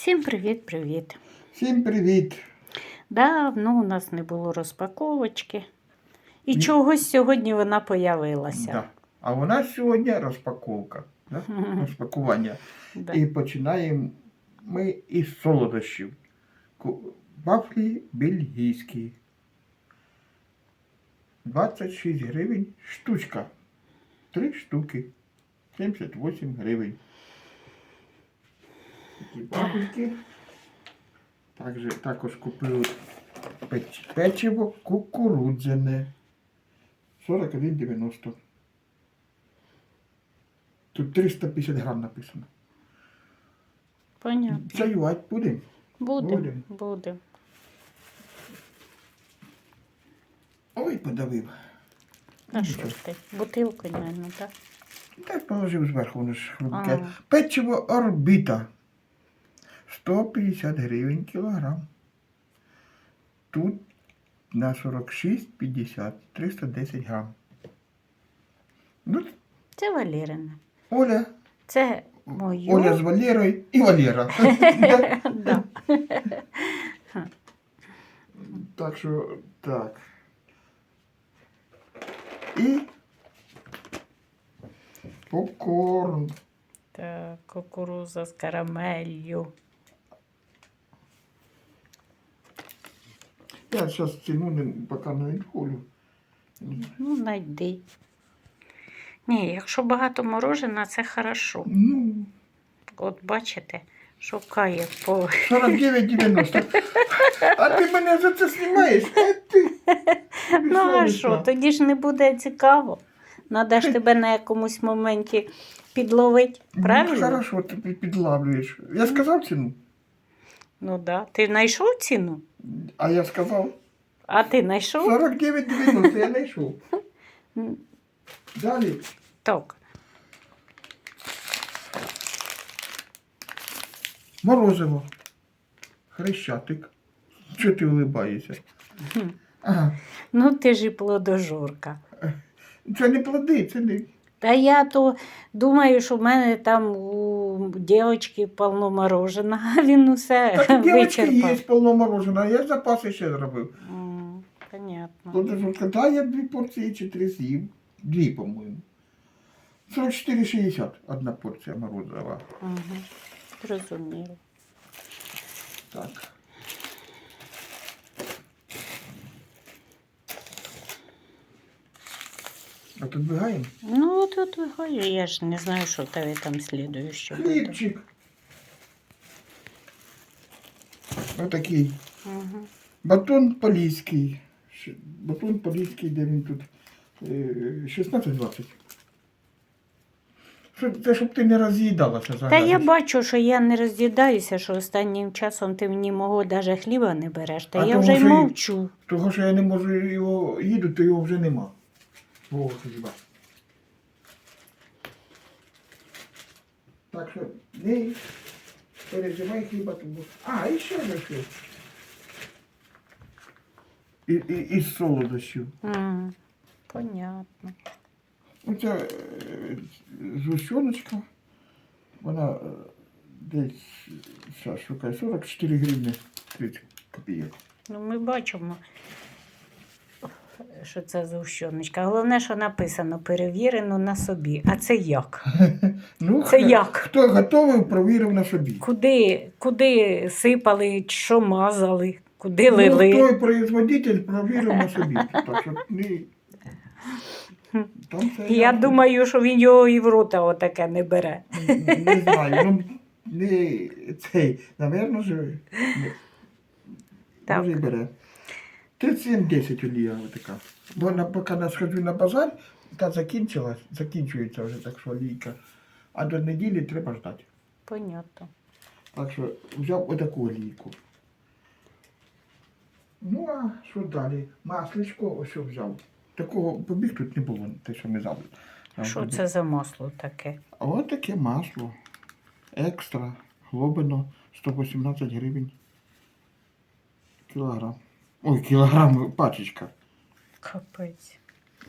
Всім привіт-привіт. Всім привіт! Давно у нас не було розпаковочки. І Ні. чогось сьогодні вона появилася. Да. А у нас сьогодні розпаковка. Да? Розпакування. Да. І починаємо ми із солодощів. Вафлі бельгійські. 26 гривень штучка. Три штуки. 78 гривень. Такі вафельки. Також, печ- печиво кукурудзяне. 41,90. Тут 350 грам написано. Понятно. Чаювати будемо. Буде. Будем. Буде. Ой, подавив. А що ж ти? Бутилку, мабуть, так? Так положив зверху, воно ж хрупке. Печиво орбіта. 150 гривень кілограм. Тут на 46,50, 310 грам. Ну, Це Валерина. Оля, Це мою. Оля з Валерою і Валера. да. Так що, так. І попкорн. Так, кукуруза з карамелью. Я зараз ціну не, поки не відхолю. Ну, найди. Ні, якщо багато морожена, це хорошо. Ну, От бачите, шукає по 49,90. А ти мене за це знімаєш? А ти? Ну, а що, тоді ж не буде цікаво. Надо ж тебе на якомусь моменті підловити, Ну, правильно? хорошо, ти під- підлавлюєш. Я сказав ціну, Ну так. Да. Ти знайшов ціну? А я сказав А ти знайшов? 49,90, я знайшов. Далі. Так. Морозиво. Хрещатик. Чого ти улибаєшся? Ага. Ну ти ж і плодожорка. Це не плоди, це не. Та я то думаю, що в мене там у дівчинки полно мороженого, він усе Так дівчатки вичерпав. є повно мороженого, я запаси ще зробив. М, Понятно. Подожди, дай я дві порції чи три з'їв. Дві, по-моєму. 44,60 одна порція морозива. Угу. Зрозуміло. Так. А тут бігаємо? Ну, от от виходжу, я ж не знаю, що в тебе там слідуюче буде. Хлібчик. Отакий. Угу. Батон поліський. Батон поліський, де він тут? Е, 16-20. Щоб- Це щоб ти не роз'їдалася Та я бачу, що я не роздідаюся, що останнім часом ти мені мого даже хліба не береш. Та А я тому вже й що й- мовчу. Того, що я не можу його їду, то його вже нема. О, хліба. Так що не переживай хліба тому. А, і ще лишив. І, і, із солодощів. М, Понятно. Оця е, згущеночка, вона е, десь, шукаю, 44 гривні 30 копійок. Ну, ми бачимо, що це згущеночка. Головне, що написано перевірено на собі. А це як? Ну, Це хто- як? Хто готовий, провірив на собі. Куди, куди сипали, що мазали, куди Ну, лили? той производитель провірив на собі. Так що не... Там Я думаю, що він його і в рота отаке не бере. Не, не знаю, ну не цей, напевно, же не, Так. може і бере. 37-10 олія така. Бо на, поки я сходжу на базар, та закінчилась, закінчується вже так що олійка. А до неділі треба ждати. Понятно. Так що взяв отаку олійку. Ну, а що далі? Масличко ось взяв. Такого побіг тут не було, те, що ми взяли. Що це за масло таке? А от таке масло. Екстра, глобино, 118 гривень. Кілограм. Ой, кілограм, пачечка. Капець.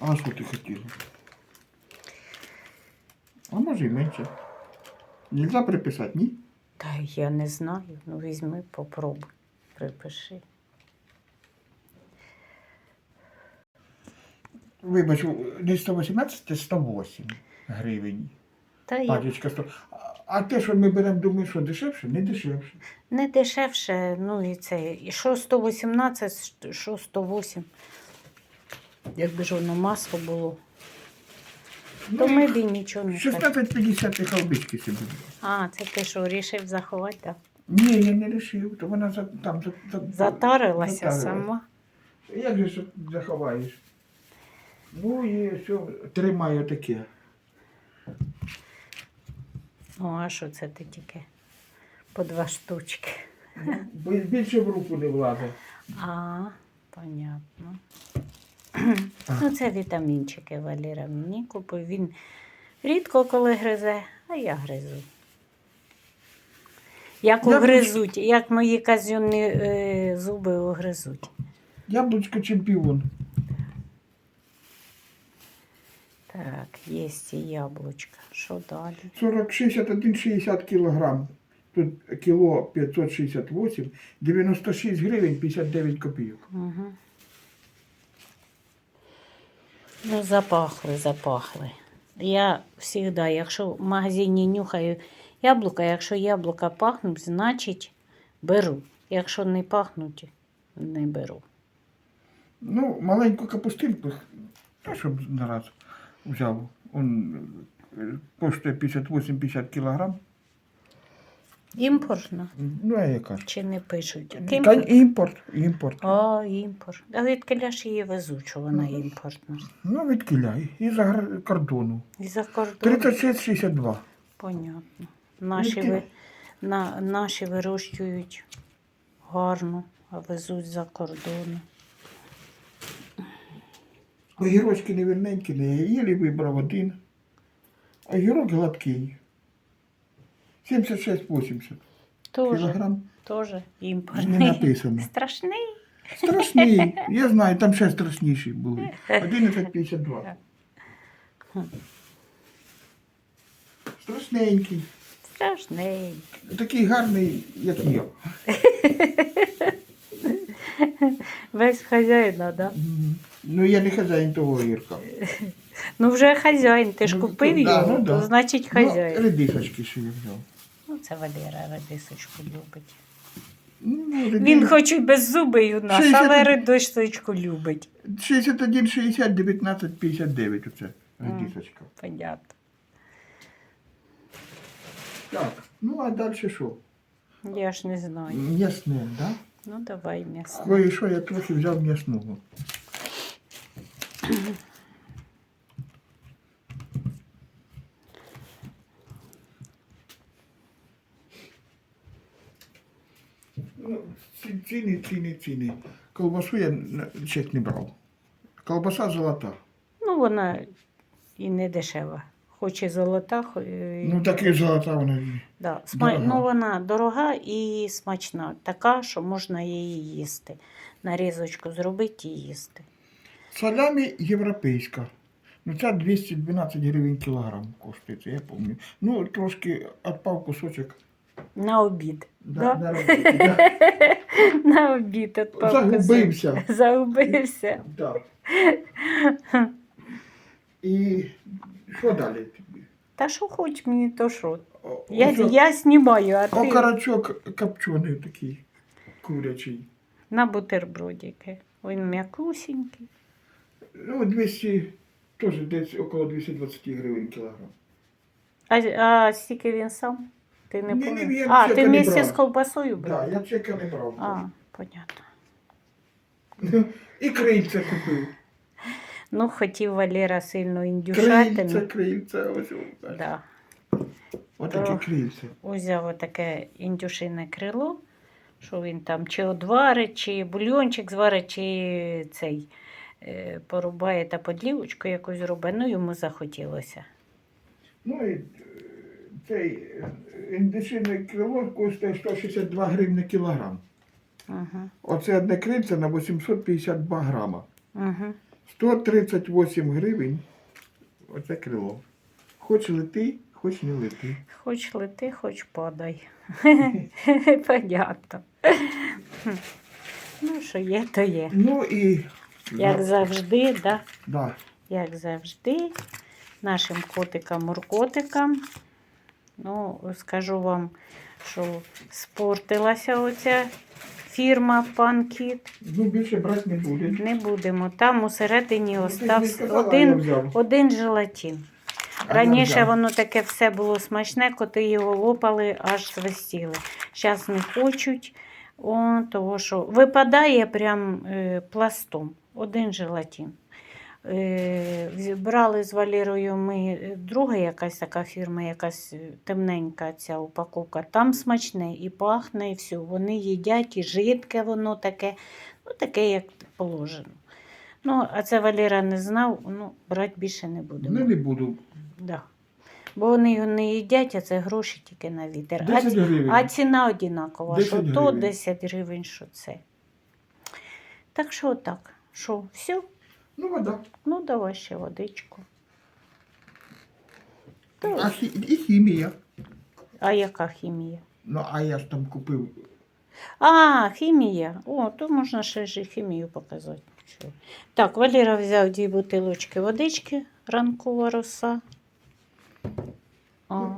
А що ти хотіла? А може і менше. Нельзя приписати, ні? Та я не знаю. Ну візьми, попробуй, припиши. Вибач, не 118, а 108 гривень. Та я Пачечка 100. А- те, що ми беремо, думаю, що дешевше, не дешевше. не дешевше, ну і це. І що 118, що 108. Якби ж воно масло було, то Ну, ми б і нічого не сказали. 16,50 халбички собі. А, це ти що, рішив заховати, так? Ні, я не вирішив, то вона за, там за, за, Затарилася затарилась. сама. Як же ж заховаєш? Ну і все, тримаю таке. Ну, а що це ти тільки? По два штучки. Більше в руку не влазить. А, понятно. Ну, це вітамінчики Валіра мені купив. Він рідко коли гризе, а я гризу. Як Я угризуть, як мої казюнні е, зуби угризуть. Яблучко чемпіон. Так, є і яблучка. Що далі? 40, 61, 60 кілограм. Тут кіло 568, 96 гривень 59 копійок. Угу. Ну, запахли, запахли. Я завжди, якщо в магазині нюхаю яблука, якщо яблука пахнуть, значить беру. Якщо не пахнуть, не беру. Ну, маленьку капустинку, щоб нараз взяв. Он е, коштує 58-50 кілограм. Імпортно Ну, а яка чи не пишуть? Та Імпорт. імпорт, імпорт. О, імпорт. А відкиля ж її везуть, що вона імпортна. Ну, відкиляй. І за гр- кордону. І за кордон. 36,62. Понятно. Наші, ви, на, наші вирощують гарно, а везуть за кордону. Огірочки невірненькі, не я їлі вибрав один. Огірок гладкий. 76-80 Тоже, кілограм. тоже Не написано. Страшний. Страшний. Я знаю, там ще страшніші були. 11,52. Страшненький. Страшний. Такий гарний, як я. Весь хазяїна, да? Ну, я не хазяїн того огірка. Ну вже хазяїн, ти ж Ну, купив да, його, ну, да. то значить Ну, хазяїн. редисочки ще я взяв. Ну, це Валера редисочку любить. Ну, Він хоч і без зуби у нас, Шість- але редисочку любить. 61, 60, 19, 59 оце редисочка. Понятно. Так, ну а далі що? Я ж не знаю. М'ясне, да? Ну давай м'ясо. Ой, що я трохи взяв м'ясного. Ну, ці- Ціни, ціни, ціни. Колбасу я чек не брав. Колбаса золота. Ну, вона і не дешева. Хоч і золота, хо- Ну так і золота вона. да. Сма... дорога. ну, вона дорога і смачна. Така, що можна її їсти. Нарізочку зробити і їсти. Салямі європейська. Ну, ця 212 гривень кілограм коштує, це я пам'ятаю. Ну, трошки відпав кусочок. На обід. Да, Да? на роботі, да. На обід відпав Загубився. Загубився. Да. І що далі? тобі? Та що хоч мені, то що. Я, ось о- я знімаю, а ти Окорочок копчений такий, курячий. на бутербродики. Він м'якусінький. Ну, 200, теж десь около 220 гривень кілограм. А, а стільки він сам? Ти не Ні, ні, пам'ятаєш? я А, чека ти не вместе брала. з ковбасою Так, брав? я чека не брав. А, понятно. І крильця купив. Ну, хотів Валера сильно Крильця, індюшатину. крильця, ось о, Да. Отакі крильця. Узяв отаке індюшине крило, що він там чи одварить, чи бульйончик зварить, чи цей порубає та подлівочку якусь зробить. Ну, йому захотілося. Ну і е, цей е, індичине крило коштує 162 гривні кілограм. Угу. Оце одне крильце на 852 грама. Угу. 138 гривень. Оце крило. Хоч лети, Хоч не лети. Хоч лети, хоч падай. Понятно. Ну, що є, то є. Ну і. Як Да, завжди, да? да. як завжди, нашим котикам-муркотикам. Ну, скажу вам, що спортилася оця фірма Панкіт. Ну, більше брати не буде. Не будемо. Там усередині Ну, остався один, один желатин. Раніше воно таке все було смачне, коти його лопали, аж свистіли. Зараз не хочуть, о, того що випадає прям е, пластом. Один желатин. Е, брали з Валерою ми е, друга якась така фірма, якась е, темненька ця упаковка. Там смачне і пахне, і все. Вони їдять, і жидке воно таке, ну таке, як положено. Ну, а це Валера не знав, ну, брати більше не будемо. Ну, не буду. Да. Бо вони його не їдять, а це гроші тільки на вітер. А, 10 гривень. а ціна одинакова, 10 що то 10 гривень, що це. Так що так. Що, все? Ну, вода. Ну, давай ще водичку. А хі... і хімія. А яка хімія? Ну, а я ж там купив. А, хімія. О, то можна ще ж і хімію показати. Так, Валера взяв дві бутилочки водички, ранкова роса. О,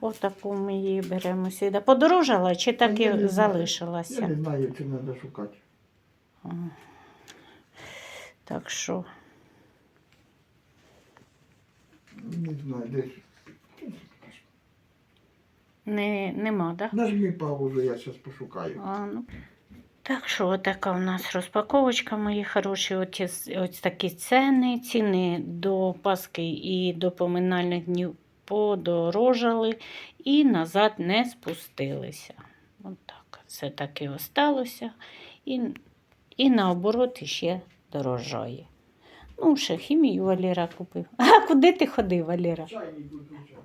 отаку ми її беремо сюди. Подорожала чи так я і не знаю. залишилася? Я не знаю, це треба шукати. Так що, Не знаю, десь. не, нема, так? Да? Нажми паузу, я зараз пошукаю. А, ну. Так що, отака у нас розпаковочка, мої хороші. Ось, ось такі ціни. Ціни до Пасхи і до поминальних днів подорожали і назад не спустилися. От так. Все так і осталося. І, і наоборот ще дорожає. Ну, ще хімію Валера купив. А куди ти ходив, Валера?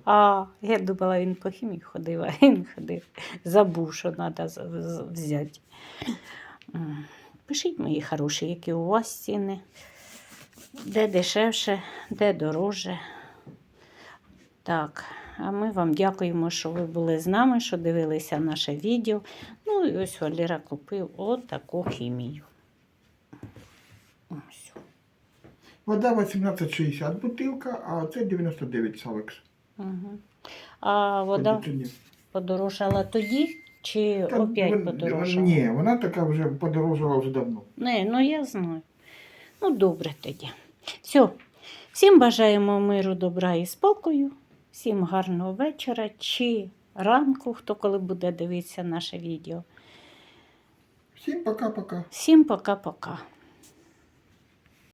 А, я думала, він по хімії ходив, а він ходив. Забув, що треба взяти. Пишіть, мої хороші, які у вас ціни. Де дешевше, де дорожче. Так, а ми вам дякуємо, що ви були з нами, що дивилися наше відео. Ну і ось Валера купив отаку хімію. Ось. Вода 18,60 бутилка, а це 99 Савекс. Угу. А вода Кондиціонер. подорожала тоді чи Та опять вон- подорожала? Ні, вона така вже подорожала вже давно. Не, ну я знаю. Ну, добре тоді. Все. Всім бажаємо миру, добра і спокою. Всім гарного вечора чи ранку, хто коли буде дивитися наше відео. Всім пока-пока. Всім пока-пока.